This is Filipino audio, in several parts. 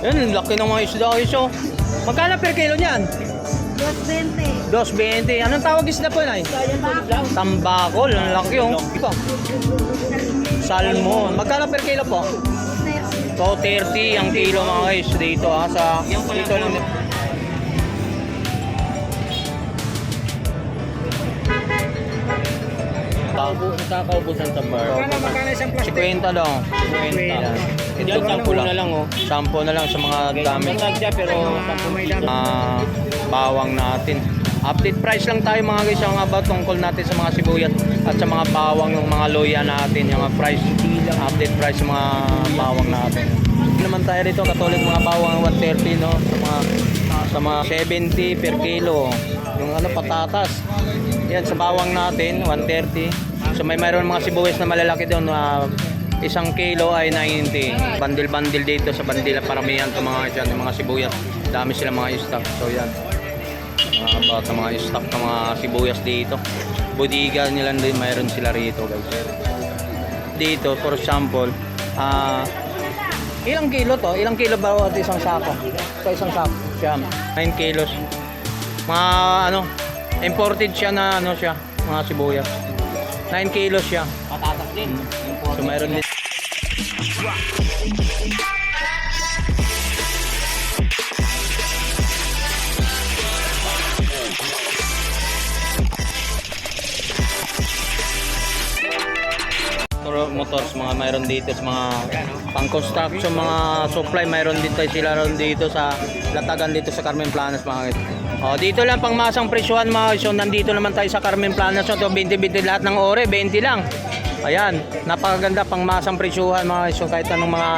Yan, laki ng mga isda guys oh. Magkano per kilo niyan? 220. 2.20. Anong tawag isda po nay? Tambakol, ang laki oh. Salmon. Magkano per kilo po? 230 ang kilo mga guys dito ha sa dito lang Nakakaubusan sa bar. magkano isang plastic? 50 lang. 50 lang. Ito Yan, sampu na lang oh. 10 na lang sa mga gamit. Siya pero Ah, bawang natin. Update price lang tayo mga guys yung about tungkol natin sa mga sibuyat at sa mga bawang ng mga loya natin, yung mga price, update price sa mga bawang natin. Hindi naman tayo rito katulad mga bawang 130 no, sa mga sa mga 70 per kilo. Yung ano patatas. Yan sa bawang natin 130. So may mayroon mga sibuyas na malalaki doon na isang kilo ay 90. Bandil-bandil dito sa bandila paramihan to mga dyan, mga sibuyas. Dami sila mga stock. So yan. Mga about ng mga stock ng mga sibuyas dito. Bodega nila din mayroon sila rito guys. Dito for example, ah ilang kilo to? Ilang kilo ba bawat isang sako? Sa isang sako. Siyam. 9 kilos. Mga ano, imported siya na ano siya, mga sibuyas. 9 kilos siya. patatas din. So mayroon din motors mga mayroon dito sa mga pang construction mga supply mayroon din tayo sila ron dito sa latagan dito sa Carmen Planas mga guys. Oh, dito lang pang masang presyuhan mga. So, nandito naman tayo sa Carmen Planas. So, 20-20 lahat ng ore, 20 lang. Ayan, napakaganda pang masang presyuhan mga guys. Kahit anong mga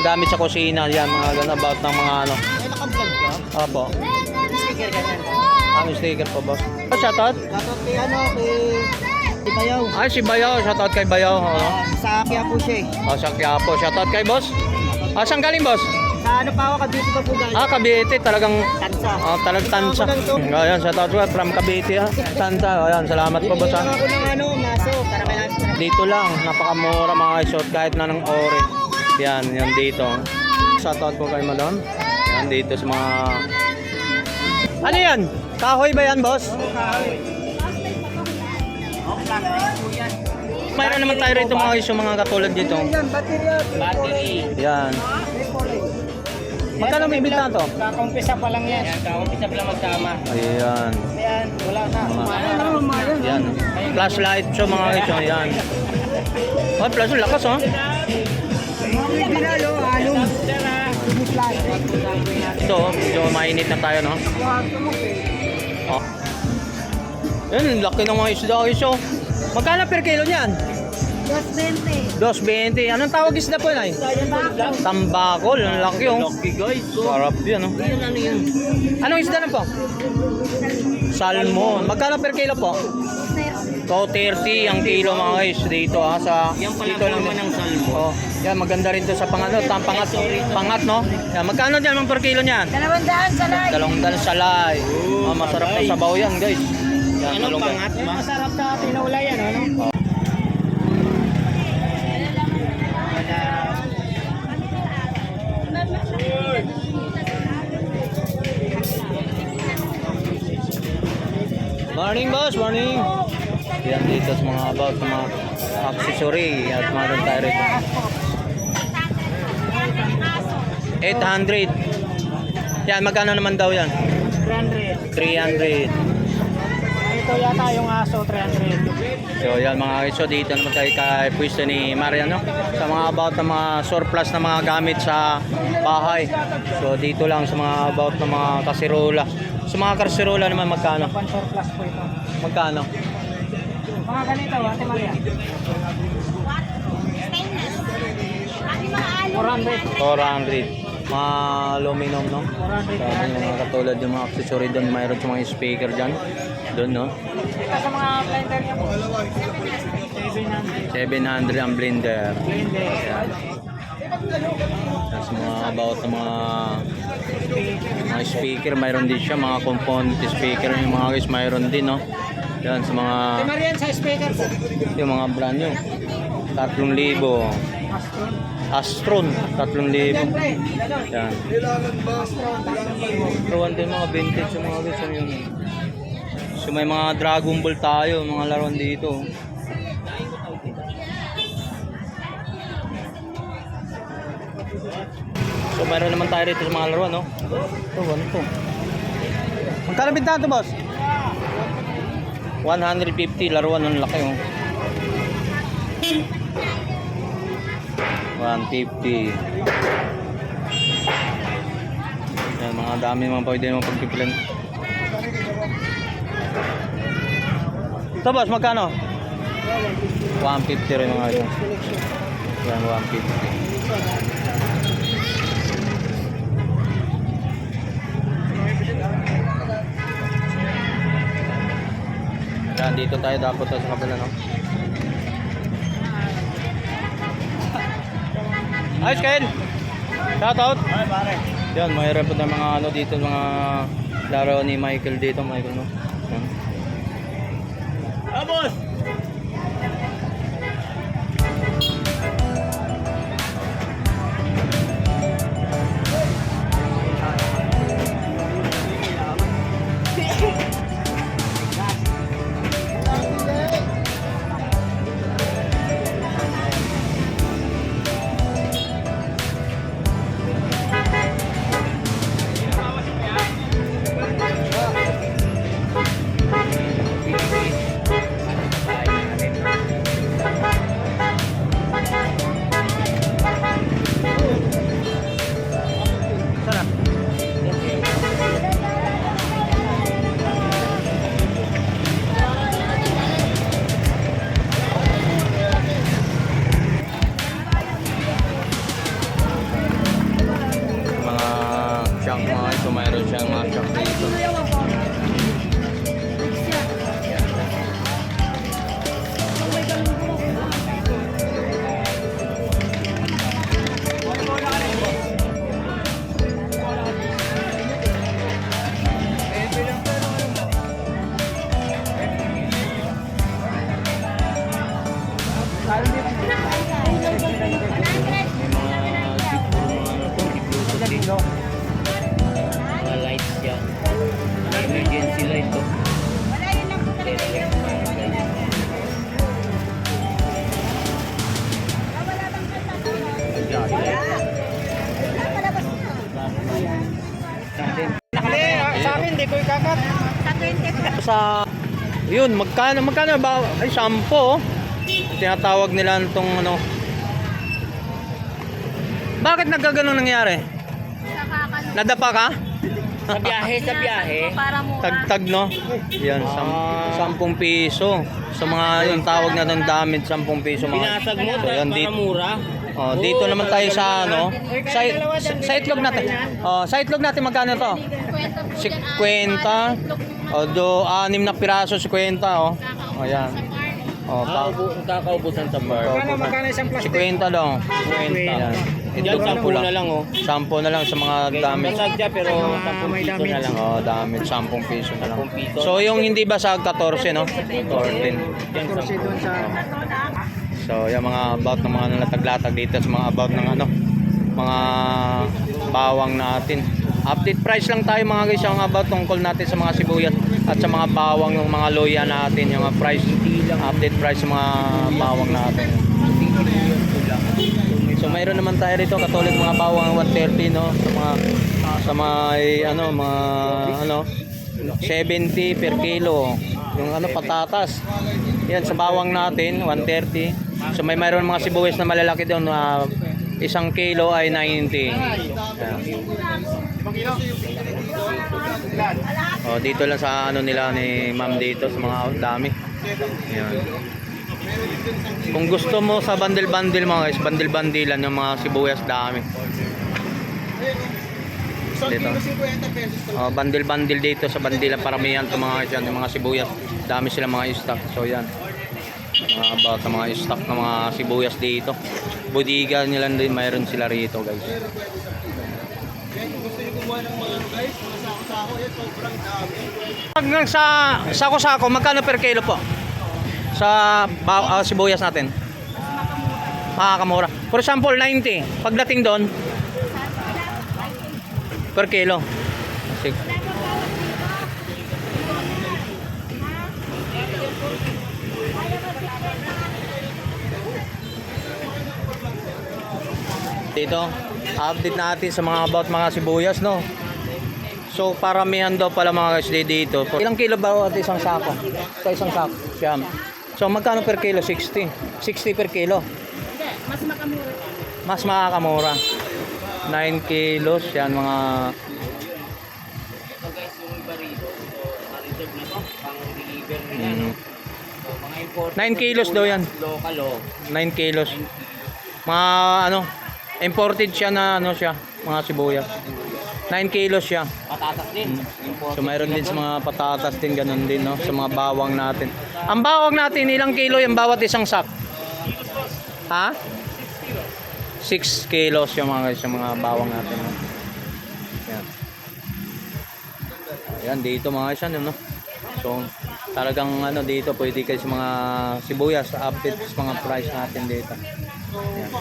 gamit sa kusina, yan mga ganun about ng mga ano. Ay, naka-vlog ka? Opo. Sticker ka yan. Ang sticker po boss. Oh, shoutout. Dapat kay ano, kay si Bayaw. Ay, si Bayaw. Shoutout kay Bayaw. Oh. Sa Quiapo siya eh. Oh, sa Quiapo. Shoutout kay boss. Ah, saan galing boss? Sa ano pa ako, Cavite pa po galing. Ah, Cavite. Talagang Tansa. Oh, talagang tansa. Ayan, shoutout ko from Cavite ha. Tansa. Ayan, salamat po boss ha. Lang ako ng ano, maso, para may lang. Dito lang, napakamura mga shot kahit na ng ore. Yan, yan dito. Shoutout po kay Madam. Yan dito sa mga... Ano yan? Kahoy ba yan, boss? Mayroon naman tayo rito mga isyo, mga katulad dito. Battery. Yan. Magkano may bita to? Kakumpisa pa lang yan. Yan, kakumpisa pa lang magtama. Ayan. Ayan, wala na. Mga, yan. Flashlight so mga ito. Yan. Oh, plus lakas oh. Pinalo, alum. Ito, oh, medyo mainit na tayo, no? Oh. Yan, laki ng mga isda guys, oh. Magkano per kilo niyan? 220. 2.20. Anong tawag isda po yun, ay? Tambakol, ang laki, oh. Laki guys. Sarap yan, oh. Yun, ano yun? Anong isda na po? Salmon. Magkano per kilo po? 230 ang kilo mga guys dito ha sa Yan pala dito forma ng salmo. Oh, yan maganda rin to sa pang ano, tam, pangat, pangat no. Yan, magkano diyan ang per kilo niyan? Dalawang daan sa live. Dalawang dal salay. Oh, masarap na sabaw yan, guys. Yan, Anong dalawang- pangat? Masarap sa tinaulay yan, ano? Morning, boss. Morning. Yan dito sa mga about sa mga accessory at meron tayo rito. 800. Yan, magkano naman daw yan? 300. 300. Ito yata yung aso, 300. So yan mga iso dito naman tayo kay pwesto ni Mariano sa mga about ng mga surplus na mga gamit sa bahay. So dito lang sa mga about ng mga kasirola. Sa mga kasirola naman magkano? One surplus po ito. Magkano? Mga ganito, Ate Maria. 400. 400. Mga aluminum, no? 400 So, yung mga katulad yung mga accessory doon, mayroon sa mga speaker dyan. Doon, no? Sa mga blender niya po. 700. 700 ang blender. Blender. Tapos mga about mga mga speaker, mayroon din siya, mga component speaker, yung mga guys, mayroon din, no? Yan, sa mga, yung mga brand nyo. 3,000. Astron, 3,000. Yan. Laruan din mga vintage yung mga gusto yun. So may mga Dragon Ball tayo, mga laruan dito. So meron naman tayo rito sa mga laruan, no? Ito, ano to? Magkano bintahan to, boss? 150 laruan ng laki, oh. 150. Yan, mga dami mga pwede naman pagpipilan. Ito, boss, magkano? 150 rin mga ito. Yan, 150. Yan, dito tayo dapat sa kabila, no? Ayos, Ken! Shout out! Ay, pare. Yan, mayroon po na mga ano dito, mga laro ni Michael dito, Michael, no? Yan. Ah, boss! Mayroon siyang mga shank dito. May ah, sa akin, di ko ikakat. Sa 20 po. sa yun magkano magkano ba? Ay sampo. Tinatawag nila itong ano. Bakit nagkaganon nangyari? Sa kakano. nadapa ka? Sa biyahe, sa biyahe. Tagtag no? Yan sam, sampung piso. Sa mga yung tawag na ng damit sampung piso mga Binasag mo, so, yan, para dito, mura. oh, dito naman tayo sa ano? Sa, sa, sa itlog natin. oh, sa itlog natin magkano to si kwenta o do anim na piraso si kwenta oh oh yan oh pa, Kakaubusan sa bar. Magkano, magkano isang Si kwenta daw. Kwenta. Yan. Ito Yan, sampo sampu lang. na lang, oh. Sampo na lang sa mga damit. Basag pero 10 may piso na lang. Oh, damit. 10 piso na lang. 10 piso. So yung hindi basag 14 no? 14. Yan, sampu. So yung mga about ng mga nalatag-latag dito sa mga about ng ano mga bawang natin. Update price lang tayo mga guys yung about tungkol natin sa mga sibuyas at sa mga bawang yung mga loya natin yung price update price sa mga bawang natin. So mayroon naman tayo rito katulad mga bawang 130 no sa mga sa mga ano mga ano 70 per kilo. Yung ano patatas. Yan sa bawang natin 130. So may mayroon mga sibuyas na malalaki doon na isang kilo ay 90. Yan. Oh, dito lang sa ano nila ni Ma'am dito sa mga dami. Yan. Kung gusto mo sa bundle-bundle mga guys, bundle-bundelan yung mga sibuyas dami. Dito. Oh, bundle-bundle dito sa bandilan paramihan to mga guys yung mga sibuyas. Dami sila mga stock. So yan. Mga about sa mga stock ng mga sibuyas dito. Budiga nila din mayroon sila rito guys. Hanggang sa sako-sako, magkano per kilo po? Sa ba, ah, sibuyas natin? makakamura. For example, 90. Pagdating doon, per kilo. Sige. Dito, update natin sa mga about mga sibuyas, no? So, paramihan daw pala mga guys dito. Ilang kilo ba at isang sako? Sa isang sako? Siyam. So, magkano per kilo? 60. 60 per kilo. Mas makamura. Mas makakamura. 9 kilos. Yan mga... Ito guys, yung barito. So, na-reserve na to. Pang-deliver nila, Mm, no? So, mga imported. 9 kilos daw yan. Local, oh. 9 kilos. Mga ano, imported siya na ano siya, mga sibuyas. 9 kilos siya. Patatas din. Imported So mayroon din sa mga patatas din ganun din no sa mga bawang natin. Ang bawang natin ilang kilo yung bawat isang sak? Ha? 6 kilos yung mga sa mga bawang natin. No? Yan. Ayan dito mga isa no. So talagang ano dito pwede kayo sa mga sibuyas update sa mga price natin dito. Yan.